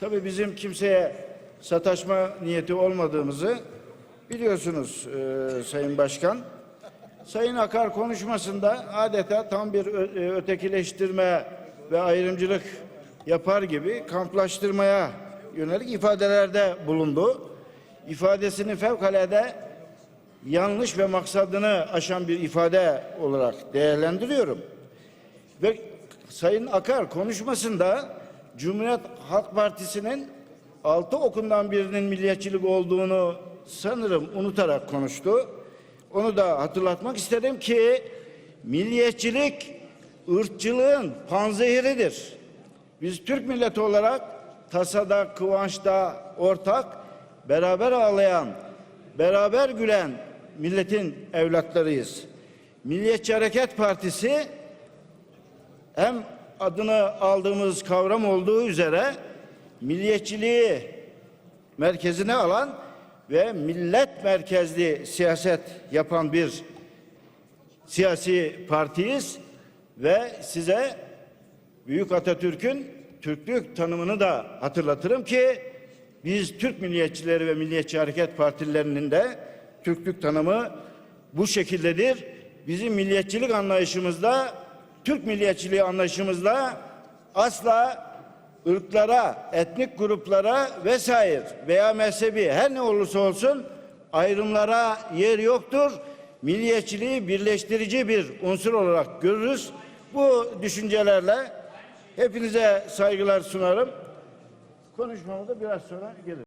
Tabii bizim kimseye sataşma niyeti olmadığımızı biliyorsunuz e, Sayın Başkan. Sayın Akar konuşmasında adeta tam bir e, ötekileştirme ve ayrımcılık yapar gibi kamplaştırmaya yönelik ifadelerde bulundu. İfadesini fevkalade yanlış ve maksadını aşan bir ifade olarak değerlendiriyorum. Ve Sayın Akar konuşmasında Cumhuriyet Halk Partisi'nin altı okundan birinin milliyetçilik olduğunu sanırım unutarak konuştu. Onu da hatırlatmak isterim ki milliyetçilik ırkçılığın panzehiridir. Biz Türk milleti olarak tasada, kıvançta ortak, beraber ağlayan, beraber gülen milletin evlatlarıyız. Milliyetçi Hareket Partisi hem adını aldığımız kavram olduğu üzere milliyetçiliği merkezine alan ve millet merkezli siyaset yapan bir siyasi partiyiz ve size Büyük Atatürk'ün Türklük tanımını da hatırlatırım ki biz Türk milliyetçileri ve Milliyetçi Hareket Partilerinin de Türklük tanımı bu şekildedir. Bizim milliyetçilik anlayışımızda, Türk milliyetçiliği anlayışımızda asla ırklara, etnik gruplara vesaire veya mezhebi her ne olursa olsun ayrımlara yer yoktur. Milliyetçiliği birleştirici bir unsur olarak görürüz. Bu düşüncelerle hepinize saygılar sunarım. Konuşmamı da biraz sonra gelir.